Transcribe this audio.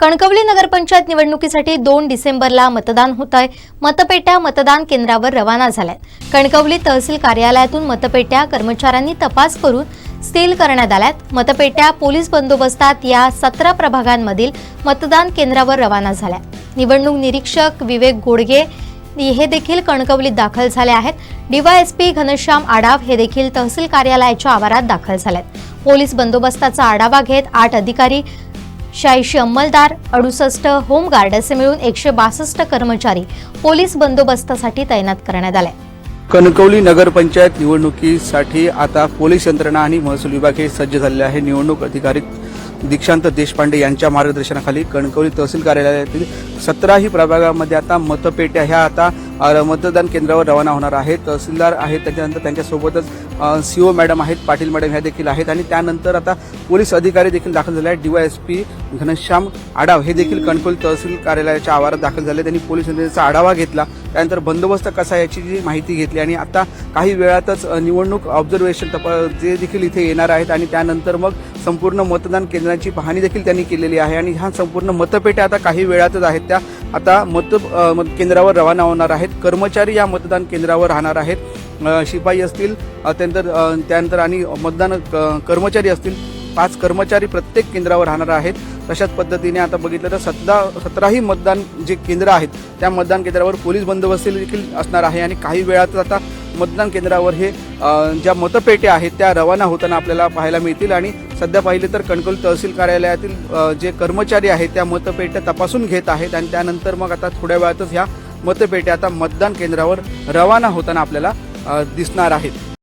कणकवली नगरपंचायत निवडणुकीसाठी दोन डिसेंबरला मतदान होत आहे मतपेट्या मतदान केंद्रावर रवाना झाल्यात. कणकवली तहसील कार्यालयातून मतपेट्या कर्मचाऱ्यांनी तपास करून सील करण्यात आल्यात. मतपेट्या पोलीस बंदोबस्तात या सतरा प्रभागांमधील मतदान केंद्रावर रवाना झाल्या. निवडणूक निरीक्षक विवेक गोडगे हे देखील कणकवलीत दाखल झाले आहेत. डीवायएसपी घनश्याम आडाव हे देखील तहसील कार्यालयाच्या आवारात दाखल झालेत. पोलीस बंदोबस्ताचा आढावा घेत आठ अधिकारी शहाऐंशी अंमलदार अडुसष्ट होमगार्ड असे मिळून एकशे बासष्ट कर्मचारी पोलीस बंदोबस्तासाठी तैनात करण्यात आले. कणकवली नगरपंचायत निवडणुकीसाठी आता पोलीस यंत्रणा आणि महसूल विभाग हे सज्ज झालेले आहे. निवडणूक अधिकारी दीक्षांत देशपांडे यांच्या मार्गदर्शनाखाली कणकवली तहसील कार्यालयातील सतराही प्रभागामध्ये आता मतपेट्या ह्या आता मतदान केंद्रावर रवाना होणार आहेत. तहसीलदार आहेत त्याच्यानंतर त्यांच्यासोबतच सी ओ मॅडम आहेत पाटील मॅडम ह्या देखील आहेत आणि त्यानंतर आता पोलीस अधिकारी देखील दाखल झाले आहेत. डीवायएसपी घनश्याम आडाव हे देखील कणकवली तहसील कार्यालयाच्या आवारात दाखल झाले त्यांनी पोलीस यंत्रणेचा आढावा घेतला. त्यानंतर बंदोबस्त कसा आहे याची जी माहिती घेतली आणि आता काही वेळातच निवडणूक ऑब्झर्वेशन तपा जे देखील इथे येणार आहेत आणि त्यानंतर मग संपूर्ण मतदान केंद्रांची पाहणी देखील त्यांनी केलेली आहे आणि ह्या संपूर्ण मतपेट्या आता काही वेळातच आहेत. त्या आता मत केंद्रावर रवाना होणार आहेत. कर्मचारी या मतदान केंद्रावर राहणार आहेत. शिपाई असतील त्यानंतर त्यानंतर आणि मतदान कर्मचारी असतील. पाच कर्मचारी प्रत्येक केंद्रावर राहणार आहेत. तशाच पद्धतीने आता बघितलं तर सतरा सतराही मतदान जे केंद्र आहेत त्या मतदान केंद्रावर पोलीस बंदोबस्त देखील असणार आहे आणि काही वेळातच आता मतदान केंद्रावर हे ज्या मतपेट्या आहेत त्या रवाना होताना आपल्याला पाहायला मिळतील आणि सध्या पाहिले तर कणकवली तहसील कार्यालयातील जे कर्मचारी आहेत त्या मतपेट्या तपासून घेत आहेत आणि त्यानंतर मग आता थोड्या वेळातच ह्या मतपेट्या आता मतदान केंद्रावर रवाना होताना आपल्याला दिसणार आहेत.